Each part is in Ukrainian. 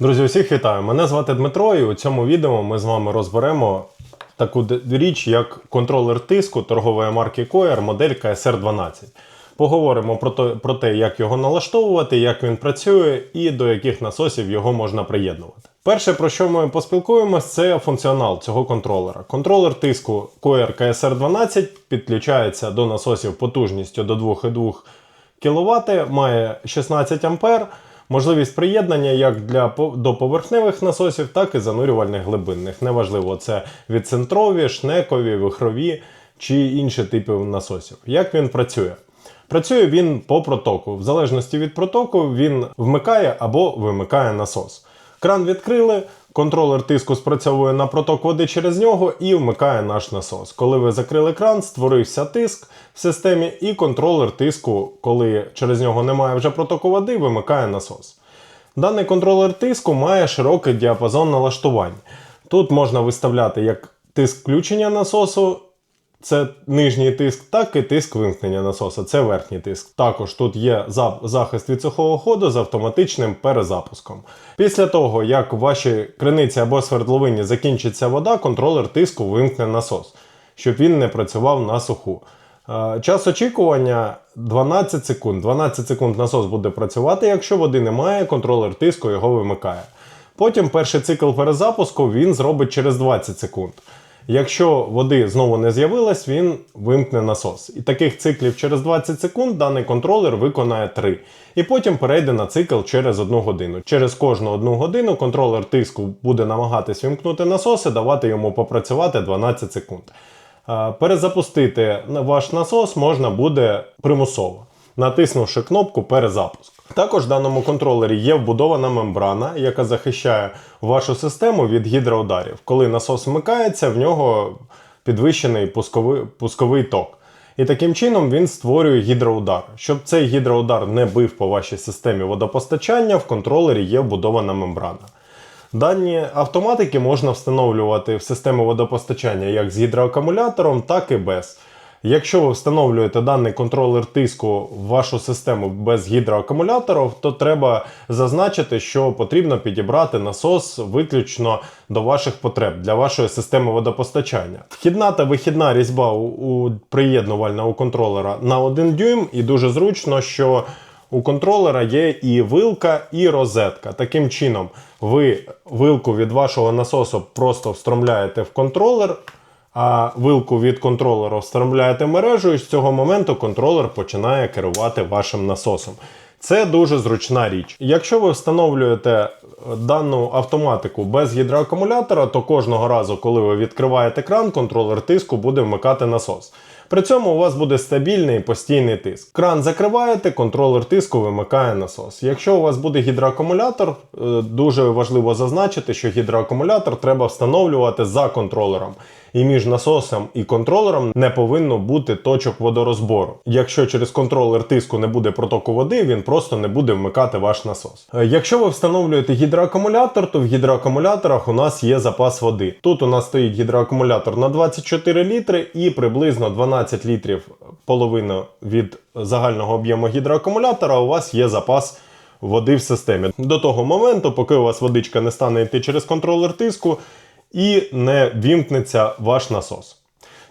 Друзі, усіх вітаю! Мене звати Дмитро, і у цьому відео ми з вами розберемо таку річ, як контролер тиску торгової марки Coyer модель KSR12. Поговоримо про, то, про те, як його налаштовувати, як він працює і до яких насосів його можна приєднувати. Перше, про що ми поспілкуємось, це функціонал цього контролера. Контролер тиску Coyer KSR12 підключається до насосів потужністю до 2,2 кВт, має 16 А, можливість приєднання як для до поверхневих насосів, так і занурювальних глибинних. Неважливо, це відцентрові, шнекові, вихрові чи інші типи насосів. Як він працює? Працює він по протоку. В залежності від протоку він вмикає або вимикає насос. Кран відкрили, контролер тиску спрацьовує на проток води через нього і вмикає наш насос. Коли ви закрили кран, створився тиск в системі, і контролер тиску, коли через нього немає вже протоку води, вимикає насос. Даний контролер тиску має широкий діапазон налаштувань. Тут можна виставляти як тиск включення насосу, це нижній тиск, так і тиск вимкнення насоса, це верхній тиск. Також тут є захист від сухого ходу з автоматичним перезапуском. Після того, як в вашій криниці або свердловині закінчиться вода, контролер тиску вимкне насос, щоб він не працював на суху. Е, Час очікування 12 секунд. 12 секунд насос буде працювати. Якщо води немає, контролер тиску його вимикає. Потім перший цикл перезапуску він зробить через 20 секунд. Якщо води знову не з'явилось, він вимкне насос. І таких циклів через 20 секунд даний контролер виконає 3. І потім перейде на цикл через 1 годину. Через кожну 1 годину контролер тиску буде намагатись вимкнути насос і давати йому попрацювати 12 секунд. Е, Перезапустити ваш насос можна буде примусово, натиснувши кнопку Перезапуск. Також в даному контролері є вбудована мембрана, яка захищає вашу систему від гідроударів. Коли насос вмикається, в нього підвищений пусковий, пусковий ток. І таким чином він створює гідроудар. Щоб цей гідроудар не бив по вашій системі водопостачання, в контролері є вбудована мембрана. Дані автоматики можна встановлювати в систему водопостачання як з гідроакумулятором, так і без. Якщо ви встановлюєте даний контролер тиску в вашу систему без гідроакумуляторів, то треба зазначити, що потрібно підібрати насос виключно до ваших потреб для вашої системи водопостачання. Вхідна та вихідна різьба у, приєднувальна контролера на 1 дюйм, і дуже зручно, що у контролера є і вилка, і розетка. Таким чином, ви вилку від вашого насосу просто встромляєте в контролер, а вилку від контролера встромляєте мережу, і з цього моменту контролер починає керувати вашим насосом. Це дуже зручна річ. Якщо ви встановлюєте е, дану автоматику без гідроакумулятора, то кожного разу, коли ви відкриваєте кран, контролер тиску буде вмикати насос. При цьому у вас буде стабільний постійний тиск. Кран закриваєте, контролер тиску вимикає насос. Якщо у вас буде гідроакумулятор, е, дуже важливо зазначити, що гідроакумулятор треба встановлювати за контролером. І між насосом і контролером не повинно бути точок водорозбору. Якщо через контролер тиску не буде протоку води, він просто не буде вмикати ваш насос. Е, Якщо ви встановлюєте гідроакумулятор, то в гідроакумуляторах у нас є запас води. Тут у нас стоїть гідроакумулятор на 24 літри і приблизно 12 літрів половина від загального об'єму гідроакумулятора. У вас є запас води в системі. До того моменту, поки у вас водичка не стане йти через контролер тиску і не вімкнеться ваш насос.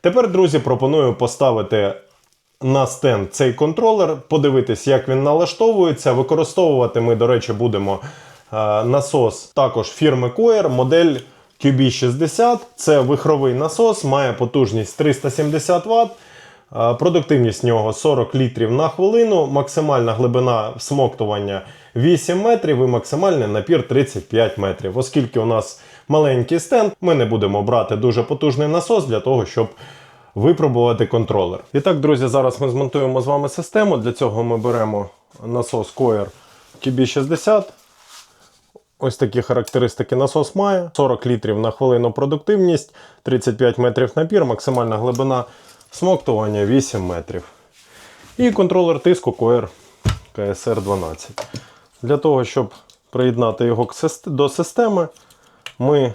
Тепер, друзі, пропоную поставити на стенд цей контролер, подивитись, як він налаштовується. Використовувати ми, до речі, будемо е, насос також фірми Coyer, модель QB60. Це вихровий насос, має потужність 370 Вт. Е, Продуктивність нього 40 літрів на хвилину, максимальна глибина всмоктування 8 метрів і максимальний напір 35 метрів. Оскільки у нас маленький стенд, ми не будемо брати дуже потужний насос для того, щоб випробувати контролер. І так, друзі, зараз ми змонтуємо з вами систему. Для цього ми беремо насос Coyer QB60. Ось такі характеристики насос має: 40 літрів на хвилину продуктивність, 35 метрів напір, максимальна глибина смоктування 8 метрів. І контролер тиску Coer KSR12. Для того, щоб приєднати його до системи, ми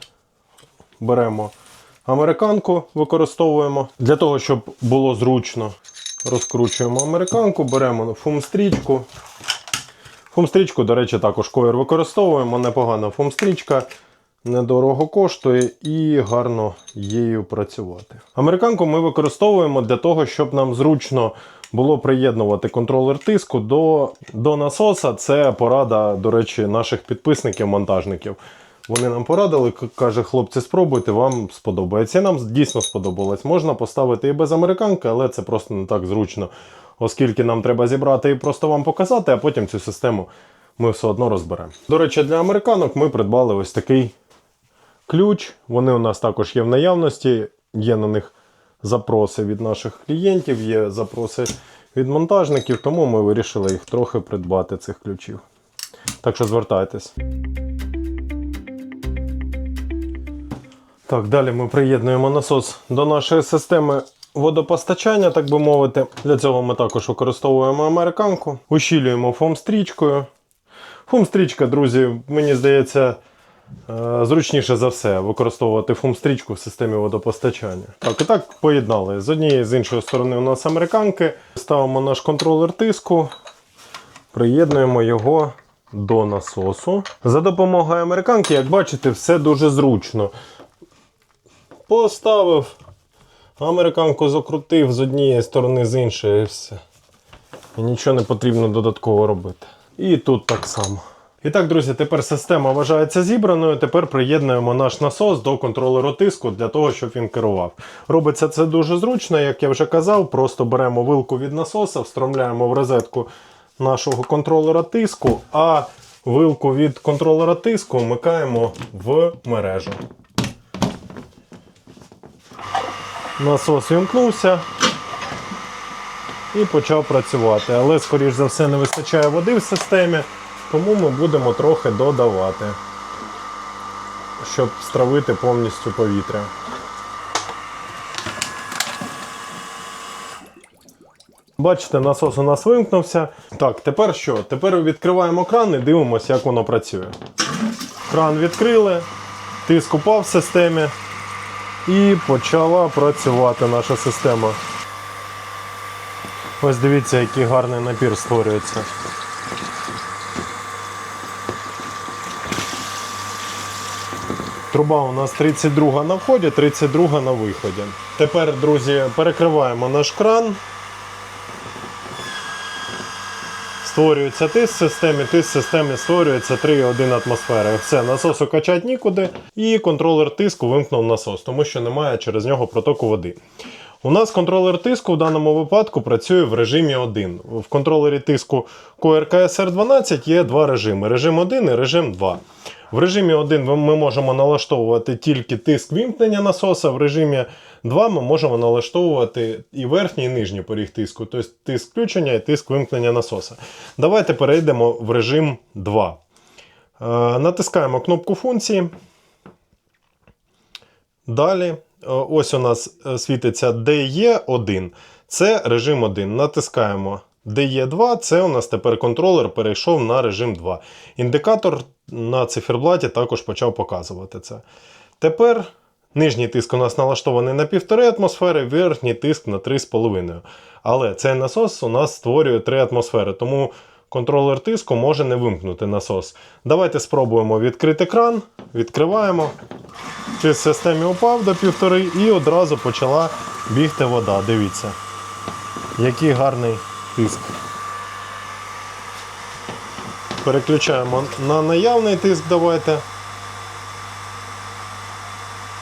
беремо американку, використовуємо. Для того, щоб було зручно, розкручуємо американку, беремо фум-стрічку. Фумстрічку, до речі, також коєр використовуємо. Непогана фумстрічка, недорого коштує і гарно її працювати. Американку ми використовуємо для того, щоб нам зручно було приєднувати контролер тиску до, до насоса. Це порада, до речі, наших підписників-монтажників. Вони нам порадили, каже, хлопці, спробуйте, вам сподобається. І нам дійсно сподобалось. Можна поставити і без американки, але це просто не так зручно, оскільки нам треба зібрати і просто вам показати, а потім цю систему ми все одно розберемо. До речі, для американок ми придбали ось такий ключ. Вони у нас також є в наявності, є на них запроси від наших клієнтів, є запроси від монтажників, тому ми вирішили їх трохи придбати цих ключів. Так що звертайтесь. Так, далі ми приєднуємо насос до нашої системи водопостачання, так би мовити. Для цього ми також використовуємо американку, ущілюємо фом-стрічкою. Фум-стрічка, друзі, мені здається, е, зручніше за все використовувати фум-стрічку в системі водопостачання. Так, і так поєднали. З однієї з іншої сторони у нас американки. Ставимо наш контролер тиску, приєднуємо його до насосу. За допомогою американки, як бачите, все дуже зручно. Поставив, американку закрутив з однієї сторони, з іншої і все. І нічого не потрібно додатково робити. І тут так само. І так, друзі, тепер система вважається зібраною. Тепер приєднуємо наш насос до контролеру тиску для того, щоб він керував. Робиться це дуже зручно, як я вже казав. Просто беремо вилку від насоса, встромляємо в розетку нашого контролера тиску, а вилку від контролера тиску вмикаємо в мережу. Насос вімкнувся і почав працювати. Але, скоріш за все, не вистачає води в системі, тому ми будемо трохи додавати, щоб стравити повністю повітря. Бачите, насос у нас вимкнувся. Так, тепер що? Тепер відкриваємо кран і дивимося, як воно працює. Кран відкрили, тиск упав в системі. І почала працювати наша система. Ось дивіться, який гарний напір створюється. Труба у нас 32 на вході, 32 на виході. Тепер, друзі, перекриваємо наш кран. Створюється тиск в системі, тиск в системі створюється 3,1 атмосфери. Все, насосу качать нікуди, і контролер тиску вимкнув насос, тому що немає через нього протоку води. У нас контролер тиску в даному випадку працює в режимі 1. В контролері тиску QRKSR 12 є два режими: режим 1 і режим 2. В режимі 1 ми можемо налаштовувати тільки тиск вімкнення насоса, в режимі 2 ми можемо налаштовувати і верхній, і нижній поріг тиску, тобто тиск включення і тиск вимкнення насоса. Давайте перейдемо в режим 2. Е, натискаємо кнопку функції. Далі, е, ось у нас е, світиться DE1. Це режим 1. Натискаємо DE2, це у нас тепер контролер перейшов на режим 2. Індикатор на циферблаті також почав показувати це. Тепер нижній тиск у нас налаштований на 1,5 атмосфери, верхній тиск на 3,5. Але цей насос у нас створює 3 атмосфери, тому контролер тиску може не вимкнути насос. Давайте спробуємо відкрити кран. Відкриваємо. Тиск в системі упав до 1,5 і одразу почала бігти вода. Дивіться, який гарний тиск. Переключаємо на наявний тиск. Давайте.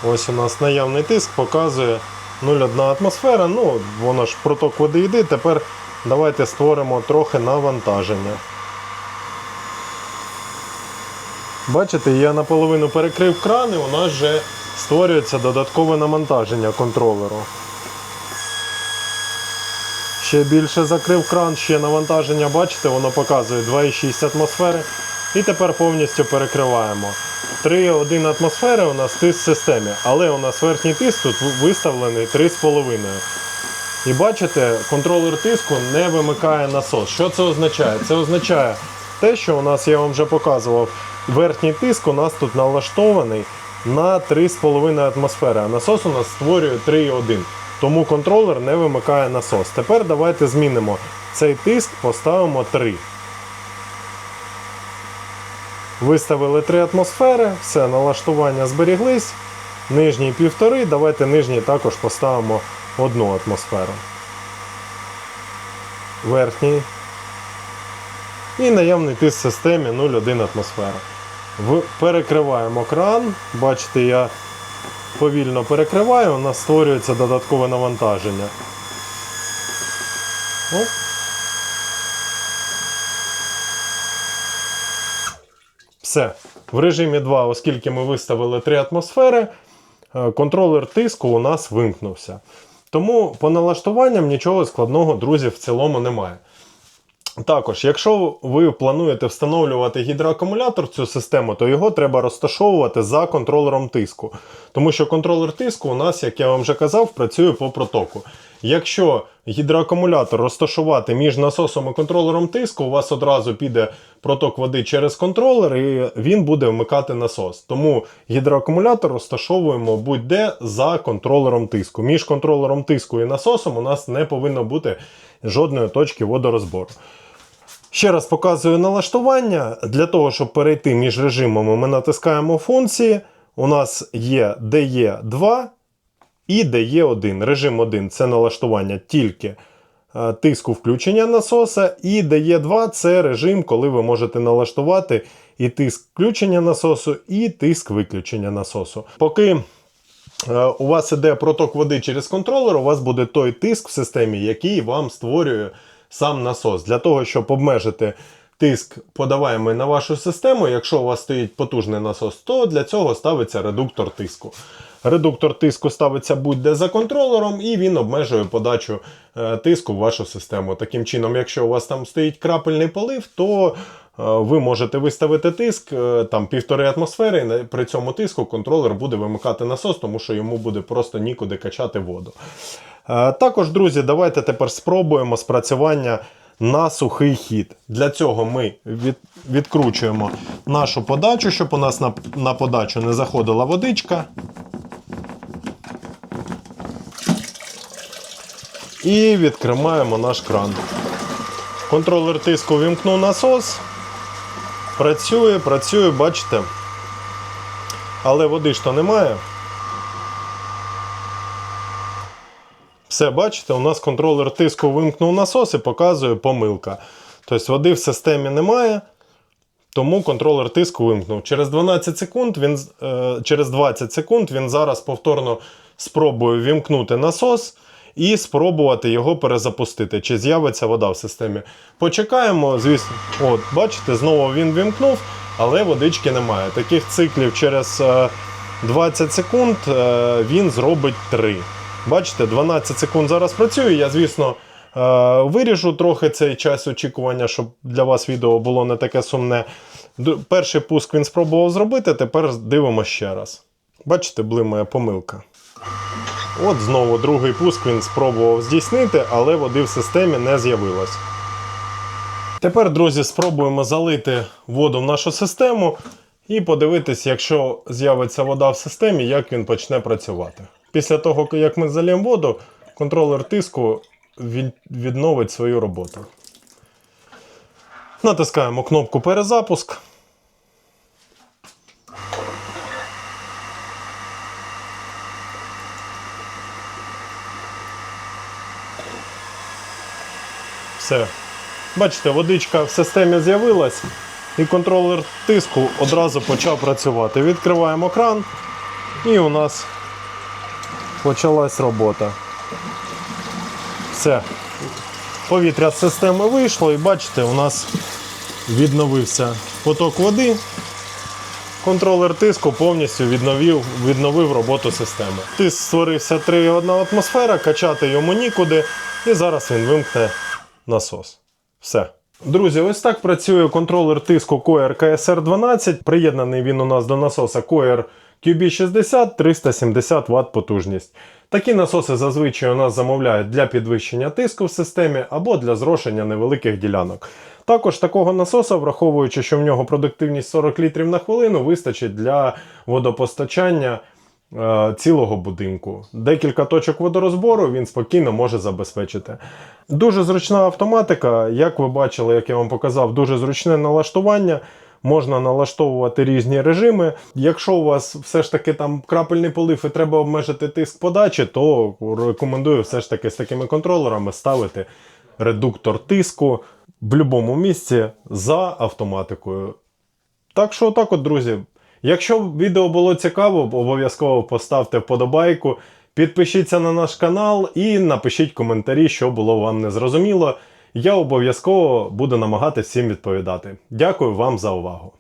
Ось у нас наявний тиск показує 0,1 атмосфера. Ну, воно ж проток води йде. Тепер давайте створимо трохи навантаження. Бачите, я наполовину перекрив кран і у нас вже створюється додаткове навантаження контролеру. Ще більше закрив кран, ще навантаження, бачите, воно показує 2,6 атмосфери. І тепер повністю перекриваємо. 3,1 атмосфери у нас тиск в системі, але у нас верхній тиск тут виставлений 3,5. І бачите, контролер тиску не вимикає насос. Що це означає? Це означає те, що у нас, я вам вже показував, верхній тиск у нас тут налаштований на 3,5 атмосфери, а насос у нас створює 3,1. Тому контролер не вимикає насос. Тепер давайте змінимо цей тиск, поставимо 3. Виставили 3 атмосфери, все, налаштування зберіглись. Нижній півтори. Давайте нижній також поставимо одну атмосферу. Верхній. І наявний тиск в системі 0,1 атмосфера. Перекриваємо кран. Бачите, я повільно перекриваю, у нас створюється додаткове навантаження. Оп. Все. В режимі 2, оскільки ми виставили 3 атмосфери, е, контролер тиску у нас вимкнувся. Тому по налаштуванням нічого складного, друзі, в цілому немає. Також, якщо ви плануєте встановлювати гідроакумулятор в цю систему, то його треба розташовувати за контролером тиску. Тому що контролер тиску у нас, як я вам вже казав, працює по протоку. Якщо гідроакумулятор розташувати між насосом і контролером тиску, у вас одразу піде проток води через контролер і він буде вмикати насос. Тому гідроакумулятор розташовуємо будь-де за контролером тиску. Між контролером тиску і насосом у нас не повинно бути жодної точки водорозбору. Ще раз показую налаштування. Для того, щоб перейти між режимами, ми натискаємо функції. У нас є DE2 і DE1. Режим 1 це налаштування тільки е, тиску включення насоса. І DE2 це режим, коли ви можете налаштувати і тиск включення насосу, і тиск виключення насосу. Поки е, у вас іде проток води через контролер, у вас буде той тиск в системі, який вам створює сам насос. Для того, щоб обмежити тиск, подаваємий на вашу систему, якщо у вас стоїть потужний насос, то для цього ставиться редуктор тиску. Редуктор тиску ставиться будь-де за контролером, і він обмежує подачу е, тиску в вашу систему. Таким чином, якщо у вас там стоїть крапельний полив, то е, ви можете виставити тиск е, там півтори атмосфери, і при цьому тиску контролер буде вимикати насос, тому що йому буде просто нікуди качати воду. Також, друзі, давайте тепер спробуємо спрацювання на сухий хід. Для цього ми від, відкручуємо нашу подачу, щоб у нас на, на подачу не заходила водичка. І відкриваємо наш кран. Контролер тиску вімкнув насос. Працює, працює, бачите. Але води ж то немає. Все, бачите, у нас контролер тиску вимкнув насос і показує помилка. Тобто води в системі немає, тому контролер тиску вимкнув. Через 12 секунд він, е, через 20 секунд він зараз повторно спробує вімкнути насос і спробувати його перезапустити, чи з'явиться вода в системі. Почекаємо, звісно. От, бачите, знову він вімкнув, але водички немає. Таких циклів через е, 20 секунд е, він зробить 3. Бачите, 12 секунд зараз працює. Я, звісно, е, виріжу трохи цей час очікування, щоб для вас відео було не таке сумне. Перший пуск він спробував зробити, тепер дивимося ще раз. Бачите, блимає помилка. От знову другий пуск він спробував здійснити, але води в системі не з'явилось. Тепер, друзі, спробуємо залити воду в нашу систему і подивитись, якщо з'явиться вода в системі, як він почне працювати. Після того, як ми залємо воду, контролер тиску відновить свою роботу. Натискаємо кнопку перезапуск. Все. Бачите, водичка в системі з'явилась, і контролер тиску одразу почав працювати. Відкриваємо кран, і у нас почалась робота. Все. Повітря з системи вийшло, і бачите, у нас відновився поток води. Контролер тиску повністю відновив, відновив роботу системи. Тиск створився 3,1 атмосфера, качати йому нікуди, і зараз він вимкне насос. Все. Друзі, ось так працює контролер тиску Coer KSR12. Приєднаний він у нас до насоса Coer QB60 370 Вт потужність. Такі насоси зазвичай у нас замовляють для підвищення тиску в системі або для зрошення невеликих ділянок. Також такого насоса, враховуючи, що в нього продуктивність 40 літрів на хвилину, вистачить для водопостачання е, цілого будинку. Декілька точок водорозбору він спокійно може забезпечити. Дуже зручна автоматика, як ви бачили, як я вам показав, дуже зручне налаштування. Можна налаштовувати різні режими. Якщо у вас все ж таки там крапельний полив і треба обмежити тиск подачі, то рекомендую все ж таки з такими контролерами ставити редуктор тиску в будь-якому місці за автоматикою. Так що, отак от, друзі. Якщо відео було цікаво, обов'язково поставте вподобайку, підпишіться на наш канал і напишіть коментарі, що було вам незрозуміло. Я обов'язково буду намагатися всім відповідати. Дякую вам за увагу.